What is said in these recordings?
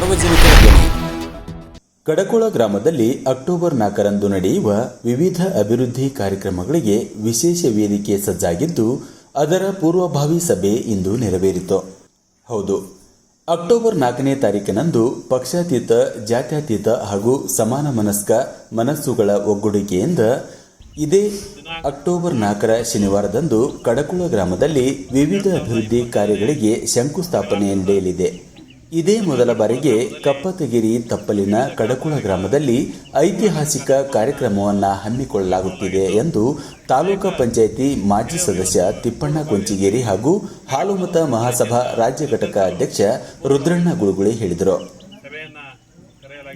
ಸಾರ್ವಜನಿಕ ಧ್ವನಿ ಕಡಕೋಳ ಗ್ರಾಮದಲ್ಲಿ ಅಕ್ಟೋಬರ್ ನಾಲ್ಕರಂದು ನಡೆಯುವ ವಿವಿಧ ಅಭಿವೃದ್ಧಿ ಕಾರ್ಯಕ್ರಮಗಳಿಗೆ ವಿಶೇಷ ವೇದಿಕೆ ಸಜ್ಜಾಗಿದ್ದು, ಅದರ ಪೂರ್ವಭಾವಿ ಸಭೆ ಇಂದು ನೆರವೇರಿತು. ಹೌದು, ಅಕ್ಟೋಬರ್ ನಾಲ್ಕನೇ ತಾರೀಕಿನಂದು ಪಕ್ಷಾತೀತ, ಜಾತ್ಯತೀತ ಹಾಗೂ ಸಮಾನ ಮನಸ್ಕ ಮನಸ್ಸುಗಳ ಒಗ್ಗೂಡಿಕೆಯಿಂದ ಇದೇ ಅಕ್ಟೋಬರ್ ನಾಲ್ಕರ ಶನಿವಾರದಂದು ಕಡಕುಳ ಗ್ರಾಮದಲ್ಲಿ ವಿವಿಧ ಅಭಿವೃದ್ಧಿ ಕಾರ್ಯಗಳಿಗೆ ಶಂಕುಸ್ಥಾಪನೆ ನಡೆಯಲಿದೆ. ಇದೇ ಮೊದಲ ಬಾರಿಗೆ ಕಪ್ಪತಗಿರಿ ತಪ್ಪಲಿನ ಕಡಕುಳ ಗ್ರಾಮದಲ್ಲಿ ಐತಿಹಾಸಿಕ ಕಾರ್ಯಕ್ರಮವನ್ನು ಹಮ್ಮಿಕೊಳ್ಳಲಾಗುತ್ತಿದೆ ಎಂದು ತಾಲೂಕಾ ಪಂಚಾಯಿತಿ ಮಾಜಿ ಸದಸ್ಯ ತಿಪ್ಪಣ್ಣ ಕೊಂಚಿಗೇರಿ ಹಾಗೂ ಹಾಲುಮತ ಮಹಾಸಭಾ ರಾಜ್ಯ ಘಟಕ ಅಧ್ಯಕ್ಷ ರುದ್ರಣ್ಣ ಗುಳುಗುಳಿ ಹೇಳಿದರು.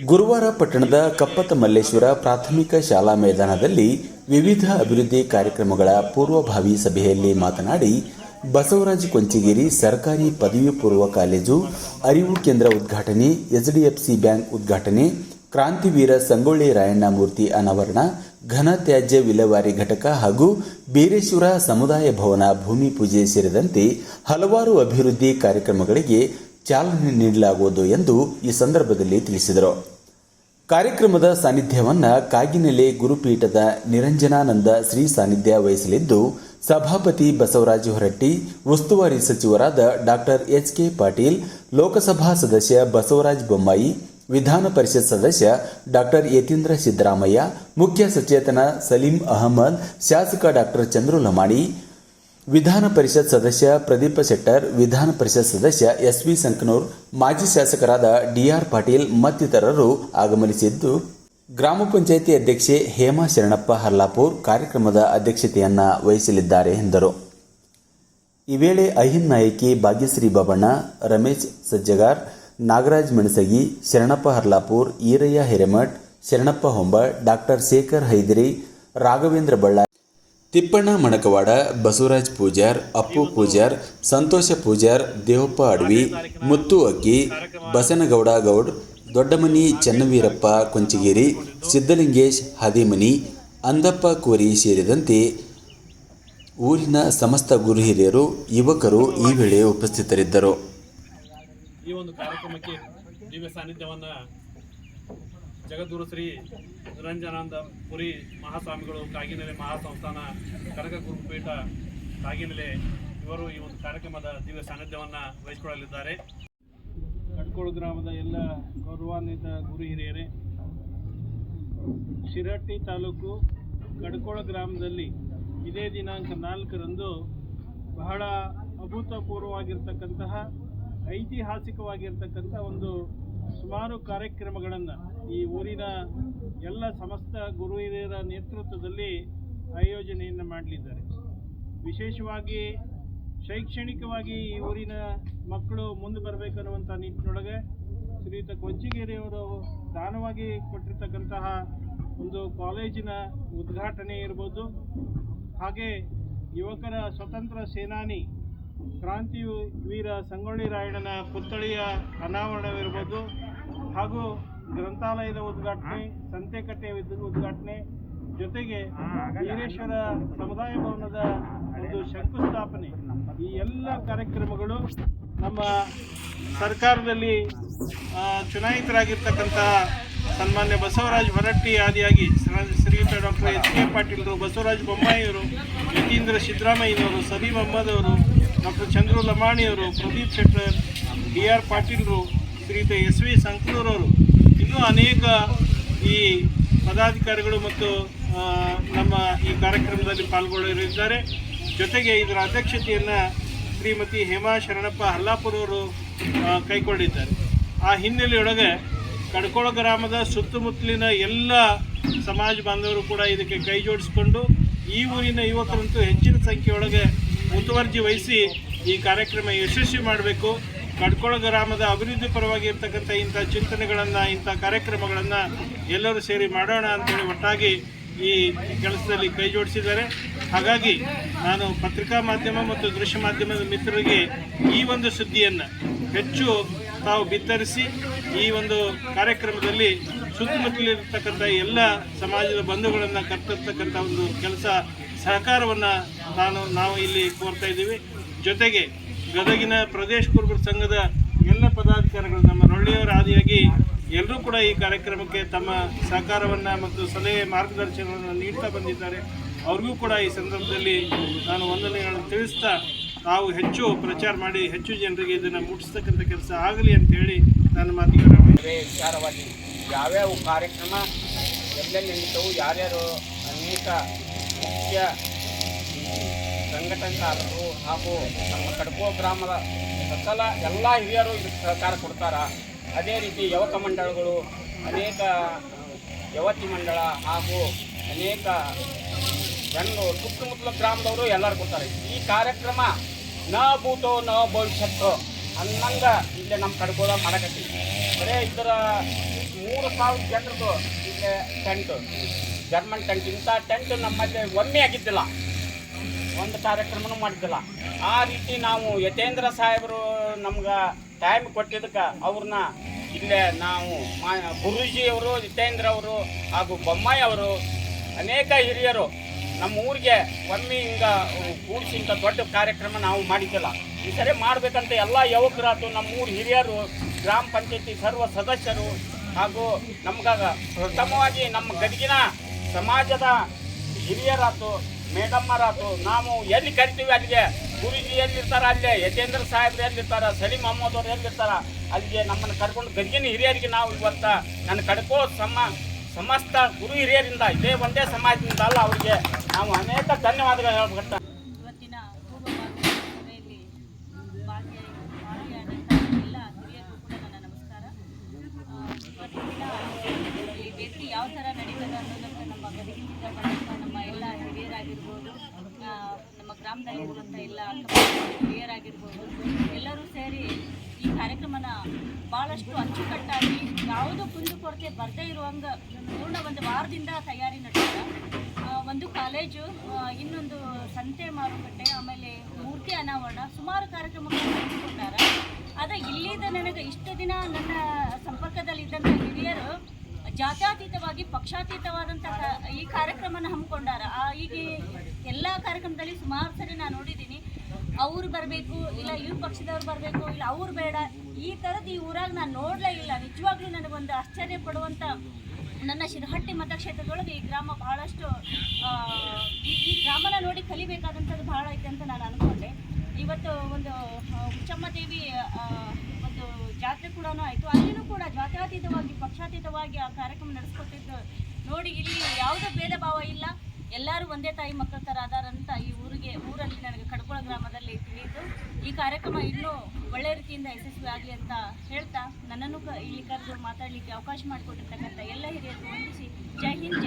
ಗುರುವಾರ ಪಟ್ಟಣದ ಕಪ್ಪತ ಮಲ್ಲೇಶ್ವರ ಪ್ರಾಥಮಿಕ ಶಾಲಾ ಮೈದಾನದಲ್ಲಿ ವಿವಿಧ ಅಭಿವೃದ್ಧಿ ಕಾರ್ಯಕ್ರಮಗಳ ಪೂರ್ವಭಾವಿ ಸಭೆಯಲ್ಲಿ ಮಾತನಾಡಿ ಬಸವರಾಜ ಕೊಂಚಿಗೇರಿ ಸರ್ಕಾರಿ ಪದವಿ ಪೂರ್ವ ಕಾಲೇಜು, ಅರಿವು ಕೇಂದ್ರ ಉದ್ಘಾಟನೆ, ಎಚ್ಡಿಎಫ್ಸಿ ಬ್ಯಾಂಕ್ ಉದ್ಘಾಟನೆ, ಕ್ರಾಂತಿವೀರ ಸಂಗೊಳ್ಳಿ ರಾಯಣ್ಣ ಮೂರ್ತಿ ಅನಾವರಣ, ಘನ ತ್ಯಾಜ್ಯ ವಿಲೇವಾರಿ ಘಟಕ ಹಾಗೂ ಬೀರೇಶ್ವರ ಸಮುದಾಯ ಭವನ ಭೂಮಿ ಪೂಜೆ ಸೇರಿದಂತೆ ಹಲವಾರು ಅಭಿವೃದ್ಧಿ ಕಾರ್ಯಕ್ರಮಗಳಿಗೆ ಚಾಲನೆ ನೀಡಲಾಗುವುದು ಎಂದು ಈ ಸಂದರ್ಭದಲ್ಲಿ ತಿಳಿಸಿದರು. ಕಾರ್ಯಕ್ರಮದ ಸಾನ್ನಿಧ್ಯವನ್ನು ಕಾಗಿನೆಲೆ ಗುರುಪೀಠದ ನಿರಂಜನಾನಂದ ಶ್ರೀ ಸಾನ್ನಿಧ್ಯ ವಹಿಸಲಿದ್ದು ಸಭಾಪತಿ ಬಸವರಾಜ ಹೊರಟ್ಟಿ, ಉಸ್ತುವಾರಿ ಸಚಿವರಾದ doctor H K Patil, Lok Sabha ಸದಸ್ಯ ಬಸವರಾಜ ಬೊಮ್ಮಾಯಿ, ವಿಧಾನ ಪರಿಷತ್ ಸದಸ್ಯ ಡಾಕ್ಟರ್ ಯತೀಂದ್ರ ಸಿದ್ದರಾಮಯ್ಯ, ಮುಖ್ಯ ಸಚೇತನ ಸಲೀಂ ಅಹಮದ್, ಶಾಸಕ ಡಾಕ್ಟರ್ ಚಂದ್ರು ಲಮಾಣಿ ವಿಧಾನ ಪರಿಷತ್ ಸದಸ್ಯ ಪ್ರದೀಪ ಶೆಟ್ಟರ್, ವಿಧಾನ ಪರಿಷತ್ ಸದಸ್ಯ ಎಸ್ ವಿ ಸಂಕನೂರ್, ಮಾಜಿ ಶಾಸಕರಾದ ಡಿಆರ್ ಪಾಟೀಲ್ ಮತ್ತಿತರರು ಆಗಮನಿಸಿದ್ದು ಗ್ರಾಮ ಪಂಚಾಯಿತಿ ಅಧ್ಯಕ್ಷೆ ಹೇಮಾ ಶರಣಪ್ಪ ಹರ್ಲಾಪುರ್ ಕಾರ್ಯಕ್ರಮದ ಅಧ್ಯಕ್ಷತೆಯನ್ನ ವಹಿಸಲಿದ್ದಾರೆ ಎಂದರು. ಈ ವೇಳೆ ಅಹಿಂ ನಾಯಕಿ ಭಾಗ್ಯಶ್ರೀ ಬಾಬಣ್ಣ, ರಮೇಶ್ ಸಜ್ಜಗಾರ್, ನಾಗರಾಜ್ ಮೆಣಸಗಿ, ಶರಣಪ್ಪ ಹರ್ಲಾಪುರ್, ಈರಯ್ಯ ಹಿರೇಮಠ್, ಶರಣಪ್ಪ ಹೊಂಬ, ಡಾಕ್ಟರ್ ಶೇಖರ್ ಹೈದರಿ, ರಾಘವೇಂದ್ರ ಬಳ್ಳಾರಿ, ತಿಪ್ಪಣ್ಣ ಮಣಕವಾಡ, ಬಸವರಾಜ್ ಪೂಜಾರ್, ಅಪ್ಪು ಪೂಜಾರ್, ಸಂತೋಷ ಪೂಜಾರ್, ದೇವಪ್ಪ ಅಡ್ವಿ, ಮುತ್ತು ಅಕ್ಕಿ ಬಸನಗೌಡ ಗೌಡ್ ದೊಡ್ಡಮನಿ, ಚನ್ನವೀರಪ್ಪ, ಕೊಂಚಗಿರಿ ಸಿದ್ದಲಿಂಗೇಶ್ ಹದಿಮನಿ, ಅಂದಪ್ಪ, ಕೋರಿ ಸೇರಿದಂತೆ ಊರಿನ ಸಮಸ್ತ ಗುರು ಹಿರಿಯರು, ಯುವಕರು ಈ ವೇಳೆ ಉಪಸ್ಥಿತರಿದ್ದರು. ಈ ಒಂದು ಕಾರ್ಯಕ್ರಮಕ್ಕೆ ದಿವ್ಯ ಸಾನ್ನಿಧ್ಯವನ್ನು ಜಗದ್ಗುರು ಶ್ರೀ ನಿರಂಜನಾನಂದ ಪುರಿ ಮಹಾಸ್ವಾಮಿಗಳು, ಕಾಗಿನೆಲೆ ಮಹಾಸಂಸ್ಥಾನ, ಕನಕ ಗುರುಪೀಠ, ಕಾಗಿನೆಲೆ ಇವರು ಈ ಒಂದು ಕಾರ್ಯಕ್ರಮದ ದಿವ್ಯ ಸಾನ್ನಿಧ್ಯವನ್ನು ವಹಿಸಿಕೊಳ್ಳಲಿದ್ದಾರೆ. ಕಡ್ಕೋಳು ಗ್ರಾಮದ ಎಲ್ಲ ಗೌರವಾನ್ವಿತ ಗುರು ಹಿರಿಯರೇ, ಶಿರಹಟ್ಟಿ ತಾಲೂಕು ಕಡ್ಕೋಳ ಗ್ರಾಮದಲ್ಲಿ ಇದೇ ದಿನಾಂಕ ನಾಲ್ಕರಂದು ಬಹಳ ಅಭೂತಪೂರ್ವವಾಗಿರ್ತಕ್ಕಂತಹ ಐತಿಹಾಸಿಕವಾಗಿರ್ತಕ್ಕಂಥ ಒಂದು ಸುಮಾರು ಕಾರ್ಯಕ್ರಮಗಳನ್ನು ಈ ಊರಿನ ಎಲ್ಲ ಸಮಸ್ತ ಗುರು ಹಿರಿಯರ ನೇತೃತ್ವದಲ್ಲಿ ಆಯೋಜನೆಯನ್ನು ಮಾಡಲಿದ್ದಾರೆ. ವಿಶೇಷವಾಗಿ ಶೈಕ್ಷಣಿಕವಾಗಿ ಈ ಊರಿನ ಮಕ್ಕಳು ಮುಂದೆ ಬರಬೇಕನ್ನುವಂಥ ನಿಟ್ಟಿನೊಳಗೆ ಶ್ರೀಯುತ ಕೊಂಚಿಗೇರಿಯವರು ದಾನವಾಗಿ ಕೊಟ್ಟಿರ್ತಕ್ಕಂತಹ ಒಂದು ಕಾಲೇಜಿನ ಉದ್ಘಾಟನೆ ಇರ್ಬೋದು. ಹಾಗೆ ಯುವಕರ ಸ್ವತಂತ್ರ ಸೇನಾನಿ ಕ್ರಾಂತಿ ವೀರ ಸಂಗೊಳ್ಳಿ ರಾಯಣ್ಣನ ಪುತ್ಥಳಿಯ ಅನಾವರಣವಿರ್ಬೋದು. ಹಾಗೂ ಗ್ರಂಥಾಲಯದ ಉದ್ಘಾಟನೆ ಸಂತೆಕಟ್ಟೆ ಉದ್ಘಾಟನೆ ಜೊತೆಗೆ ವೀರೇಶ್ವರ ಸಮುದಾಯ ಭವನದ ಒಂದು ಶಂಕುಸ್ಥಾಪನೆ. ಈ ಎಲ್ಲ ಕಾರ್ಯಕ್ರಮಗಳು ನಮ್ಮ ಸರ್ಕಾರದಲ್ಲಿ ಚುನಾಯಿತರಾಗಿರ್ತಕ್ಕಂಥ ಸನ್ಮಾನ್ಯ ಬಸವರಾಜ ಹೊರಟ್ಟಿ ಆದಿಯಾಗಿ ಶ್ರ- ಶ್ರೀಯುತ ಡಾಕ್ಟರ್ ಎಚ್ ಕೆ ಪಾಟೀಲ್ರು, ಬಸವರಾಜ ಬೊಮ್ಮಾಯಿಯವರು, ಯತೀಂದ್ರ ಸಿದ್ದರಾಮಯ್ಯನವರು, ಸಲೀಂ ಅಹ್ಮದ್ ಅವರು ಡಾಕ್ಟರ್ ಚಂದ್ರು ಲಮಾಣಿಯವರು, ಪ್ರದೀಪ್ ಶೆಟ್ಟರ್ ಡಿ ಆರ್ ಪಾಟೀಲ್ರು, ಶ್ರೀಯುತ ಎಸ್ ವಿ ಸಂಕನೂರವರು. ಇನ್ನೂ ಅನೇಕ ಈ ಪದಾಧಿಕಾರಿಗಳು ಮತ್ತು ನಮ್ಮ ಈ ಕಾರ್ಯಕ್ರಮದಲ್ಲಿ ಪಾಲ್ಗೊಳ್ಳಲಿದ್ದಾರೆ. ಜೊತೆಗೆ ಇದರ ಅಧ್ಯಕ್ಷತೆಯನ್ನು ಶ್ರೀಮತಿ ಹೇಮಾ ಶರಣಪ್ಪ ಹಲ್ಲಾಪುರ ಅವರು ಆ, ಕೈಗೊಂಡಿದ್ದಾರೆ ಆ ಹಿನ್ನೆಲೆಯೊಳಗೆ ಕಡ್ಕೋಳ ಗ್ರಾಮದ ಸುತ್ತಮುತ್ತಲಿನ ಎಲ್ಲ ಸಮಾಜ ಬಾಂಧವರು ಕೂಡ ಇದಕ್ಕೆ ಕೈ ಜೋಡಿಸಿಕೊಂಡು ಈ ಊರಿನ ಯುವಕರಂತೂ ಹೆಚ್ಚಿನ ಸಂಖ್ಯೆಯೊಳಗೆ ಮುತುವರ್ಜಿ ವಹಿಸಿ ಈ ಕಾರ್ಯಕ್ರಮ ಯಶಸ್ವಿ ಮಾಡಬೇಕು. ಕಡ್ಕೋಳ ಗ್ರಾಮದ ಅಭಿವೃದ್ಧಿ ಪರವಾಗಿ ಇರ್ತಕ್ಕಂಥ ಇಂಥ ಚಿಂತನೆಗಳನ್ನು ಇಂಥ ಕಾರ್ಯಕ್ರಮಗಳನ್ನು ಎಲ್ಲರೂ ಸೇರಿ ಮಾಡೋಣ ಅಂತೇಳಿ ಒಟ್ಟಾಗಿ ಈ ಕೆಲಸದಲ್ಲಿ ಕೈ ಜೋಡಿಸಿದ್ದಾರೆ. ಹಾಗಾಗಿ ನಾನು ಪತ್ರಿಕಾ ಮಾಧ್ಯಮ ಮತ್ತು ದೃಶ್ಯ ಮಾಧ್ಯಮದ ಮಿತ್ರರಿಗೆ ಈ ಒಂದು ಸುದ್ದಿಯನ್ನು ಹೆಚ್ಚು ತಾವು ಬಿತ್ತರಿಸಿ ಈ ಒಂದು ಕಾರ್ಯಕ್ರಮದಲ್ಲಿ ಸುತ್ತಮುತ್ತಲಿರ್ತಕ್ಕಂಥ ಎಲ್ಲ ಸಮಾಜದ ಬಂಧುಗಳನ್ನು ಕರ್ತಕ್ಕಂಥ ಒಂದು ಕೆಲಸ ಸಹಕಾರವನ್ನು ನಾನು, ನಾವು ಇಲ್ಲಿ ಕೋರ್ತಾ ಇದ್ದೀವಿ. ಜೊತೆಗೆ ಗದಗಿನ ಪ್ರದೇಶ ಕುರುಬರ ಸಂಘದ ಎಲ್ಲ ಪದಾಧಿಕಾರಿಗಳು ನಮ್ಮ ರೊಳ್ಳಿಯವರ ಆದಿಯಾಗಿ ಎಲ್ಲರೂ ಕೂಡ ಈ ಕಾರ್ಯಕ್ರಮಕ್ಕೆ ತಮ್ಮ ಸಹಕಾರವನ್ನು ಮತ್ತು ಸಲಹೆ ಮಾರ್ಗದರ್ಶನವನ್ನು ನೀಡ್ತಾ ಬಂದಿದ್ದಾರೆ. ಅವ್ರಿಗೂ ಕೂಡ ಈ ಸಂದರ್ಭದಲ್ಲಿ ನಾನು ವಂದನೆಗಳನ್ನು ತಿಳಿಸ್ತಾ ತಾವು ಹೆಚ್ಚು ಪ್ರಚಾರ ಮಾಡಿ ಹೆಚ್ಚು ಜನರಿಗೆ ಇದನ್ನು ಮುಟ್ಟಿಸ್ತಕ್ಕಂಥ ಕೆಲಸ ಆಗಲಿ ಅಂತೇಳಿ ನನ್ನ ಮಾತಿಗೆ ವಿಚಾರವಾಗಿ ಯಾವ್ಯಾವ ಕಾರ್ಯಕ್ರಮ, ಎಲ್ಲೆಲ್ಲಿ ನಡೀತವು, ಯಾರ್ಯಾರು ಅನೇಕ ಮುಖ್ಯ ಸಂಘಟನೆಕಾರರು ಹಾಗೂ ನಮ್ಮ ಕಡಕೋ ಗ್ರಾಮದ ಸಕಲ ಎಲ್ಲ ಹಿರಿಯರು ಇದಕ್ಕೆ ಸಹಕಾರ ಕೊಡ್ತಾರ. ಅದೇ ರೀತಿ ಯುವಕ ಮಂಡಳಗಳು, ಅನೇಕ ಯುವತಿ ಮಂಡಳ ಹಾಗೂ ಅನೇಕ ಜನರು ಸುತ್ತಮುತ್ತಲ ಗ್ರಾಮದವರು ಎಲ್ಲರೂ ಕೊಡ್ತಾರೆ. ಈ ಕಾರ್ಯಕ್ರಮ ನ ಭೂತೋ ನ ಭವಿಷ್ಯತ್ತು ಅನ್ನಂಗ ಇಲ್ಲೇ ನಮ್ಮ ಕಡ್ಕೋದಾಗ ಮಾಡಕತ್ತೀವಿ ಬರೇ ಇದರ ಮೂರು ಸಾವಿರ ಜನರದು ಇಲ್ಲೇ ಟೆಂಟ್ ಜರ್ಮನ್ ಟೆಂಟ್ ಇಂಥ ಟೆಂಟ್ ನಮ್ಮಲ್ಲಿ ಒಮ್ಮೆ ಆಗಿದ್ದಿಲ್ಲ. ಒಂದು ಕಾರ್ಯಕ್ರಮನೂ ಮಾಡಿದ್ದಿಲ್ಲ. ಆ ರೀತಿ ನಾವು ಯತೇಂದ್ರ ಸಾಹೇಬರು ನಮ್ಗೆ ಟೈಮ್ ಕೊಟ್ಟಿದ್ದಕ್ಕೆ ಅವ್ರನ್ನ ಇಲ್ಲೇ ನಾವು ಮಾ ಗುರೂಜಿಯವರು ಯತೇಂದ್ರ ಅವರು ಹಾಗೂ ಬೊಮ್ಮಾಯಿ ಅವರು ಅನೇಕ ಹಿರಿಯರು ನಮ್ಮ ಊರಿಗೆ ಒಮ್ಮೆ ಹಿಂಗ ಕೂಡಿಸಿ ಇಂಥ ದೊಡ್ಡ ಕಾರ್ಯಕ್ರಮ ನಾವು ಮಾಡಿದ್ದಿಲ್ಲ. ಈ ಸರಿ ಮಾಡಬೇಕಂತ ಎಲ್ಲ ಯುವಕರಾತು ನಮ್ಮ ಊರು ಹಿರಿಯರು, ಗ್ರಾಮ ಪಂಚಾಯತಿ ಸರ್ವ ಸದಸ್ಯರು ಹಾಗೂ ನಮ್ಗಾಗ ಪ್ರಥಮವಾಗಿ ನಮ್ಮ ಗದಗಿನ ಸಮಾಜದ ಹಿರಿಯರಾತು ಮೇಡಮ್ಮರಾತು ನಾವು ಎಲ್ಲಿ ಕರಿತೀವಿ ಅಲ್ಲಿಗೆ? ಗುರುಜಿ ಎಲ್ಲಿರ್ತಾರೆ ಅಲ್ಲೇ? ಯತೇಂದ್ರ ಸಾಹೇಬ್ರು ಎಲ್ಲಿರ್ತಾರೆ? ಸಲೀಮ್ ಅಹಮದ್ ಅವ್ರು ಎಲ್ಲಿರ್ತಾರ? ಅಲ್ಲಿಗೆ ನಮ್ಮನ್ನು ಕರ್ಕೊಂಡು ಗದಗಿನ ಹಿರಿಯರಿಗೆ ನಾವು ಇವತ್ತ ನನ್ನ ಕಡ್ಕೋ ಸಮ ಸಮಸ್ತ ಗುರು ಹಿರಿಯರಿಂದ, ಇದೇ ಒಂದೇ ಸಮಾಜದಿಂದ ಅಲ್ಲ ಅವರಿಗೆ ನಾವು ಅನೇಕ ಧನ್ಯವಾದಗಳು ಹೇಳ್ಬೇಕಂತ. ಇವತ್ತಿನ ಸಭೆಯಲ್ಲಿ ಎಲ್ಲ ಹಿರಿಯರಿಗೂ ಕೂಡ ನನ್ನ ನಮಸ್ಕಾರ. ಈ ಭೇಟಿ ಯಾವ ಥರ ನಡೀತದೆ ಅನ್ನೋದಕ್ಕೆ ನಮ್ಮ ಗದಗಿನಿಂದ ಬಂದಂಥ ನಮ್ಮ ಎಲ್ಲ ಹಿರಿಯರಾಗಿರ್ಬೋದು ನಮ್ಮ ಗ್ರಾಮದಲ್ಲಿರುವಂಥ ಎಲ್ಲ ಅಕ್ಕಪಕ್ಕದ ಹಿರಿಯರಾಗಿರ್ಬೋದು, ಎಲ್ಲರೂ ಸೇರಿ ಕಾರ್ಯಕ್ರಮನ ಭಾಳಷ್ಟು ಅಚ್ಚುಕಟ್ಟಾಗಿ ಯಾವುದೂ ಕುಂದುಕೊರತೆ ಬರದೇ ಇರುವಂಗೆ ಪೂರ್ಣ ಒಂದು ವಾರದಿಂದ ತಯಾರಿ ನಡೆಸಿದ ಒಂದು ಕಾಲೇಜು ಇನ್ನೊಂದು ಸಂತೆ ಮಾರುಕಟ್ಟೆ, ಆಮೇಲೆ ಮೂರ್ತಿ ಅನಾವರಣ, ಸುಮಾರು ಕಾರ್ಯಕ್ರಮಗಳನ್ನು ನಡೆಸಿಕೊಂಡಾರ ಆದರೆ ಇಲ್ಲಿದ ನನಗೆ ಇಷ್ಟು ದಿನ ನನ್ನ ಸಂಪರ್ಕದಲ್ಲಿದ್ದಂಥ ಹಿರಿಯರು ಜಾತ್ಯಾತೀತವಾಗಿ ಪಕ್ಷಾತೀತವಾದಂಥ ಈ ಕಾರ್ಯಕ್ರಮನ ಹಮ್ಮಿಕೊಂಡಾರ. ಈಗ ಎಲ್ಲ ಕಾರ್ಯಕ್ರಮದಲ್ಲಿ ಸುಮಾರು ಸರಿ ನಾನು ನೋಡಿದ್ದೀನಿ. ಅವ್ರು ಬರಬೇಕು, ಇಲ್ಲ ಇವ್ರ ಪಕ್ಷದವ್ರು ಬರಬೇಕು, ಇಲ್ಲ ಅವ್ರು ಬೇಡ. ಈ ಥರದ್ದು ಈ ಊರಾಗ ನಾನು ನೋಡಲೇ ಇಲ್ಲ. ನಿಜವಾಗ್ಲೂ ನನಗೊಂದು ಆಶ್ಚರ್ಯ ಪಡುವಂಥ ನನ್ನ ಶಿರಹಟ್ಟಿ ಮತಕ್ಷೇತ್ರದೊಳಗೆ ಈ ಗ್ರಾಮ ಬಹಳಷ್ಟು ಈ ಗ್ರಾಮನ ನೋಡಿ ಕಲಿಬೇಕಾದಂಥದ್ದು ಬಹಳ ಐತೆ ಅಂತ ನಾನು ಅಂದ್ಕೊಂಡೆ ಇವತ್ತು ಒಂದು ಹುಚ್ಚಮ್ಮದೇವಿ ಹುಚ್ಚಮ್ಮ ದೇವಿ ಒಂದು ಜಾತ್ರೆ ಕೂಡ ಆಯಿತು. ಅಲ್ಲಿನೂ ಕೂಡ ಜಾತ್ಯಾತೀತವಾಗಿ, ಪಕ್ಷಾತೀತವಾಗಿ ಆ ಕಾರ್ಯಕ್ರಮ ನಡೆಸ್ಕೊಟ್ಟಿದ್ದು ನೋಡಿ, ಇಲ್ಲಿ ಯಾವುದೇ ಭೇದ ಭಾವ ಇಲ್ಲ. ಎಲ್ಲರೂ ಒಂದೇ ತಾಯಿ ಮಕ್ಕಳ ಥರ ಅದಾರಂತ ಈ ಊರಿಗೆ, ಊರಲ್ಲಿ ನನಗೆ ಕಡ್ಕೊಳ ಗ್ರಾಮದಲ್ಲಿ ತಿಳಿಯಿತು ಈ ಕಾರ್ಯಕ್ರಮ ಇನ್ನೂ ಒಳ್ಳೆ ರೀತಿಯಿಂದ ಯಶಸ್ವಿ ಆಗಲಿ ಅಂತ ಹೇಳ್ತಾ ನನ್ನನ್ನು ಇಲ್ಲಿ ಕರೆದು ಮಾತಾಡಲಿಕ್ಕೆ ಅವಕಾಶ ಮಾಡಿಕೊಟ್ಟಿರ್ತಕ್ಕಂಥ ಎಲ್ಲ ಹಿರಿಯರು ವಂದಿಸಿ ಜೈ ಹಿಂದ್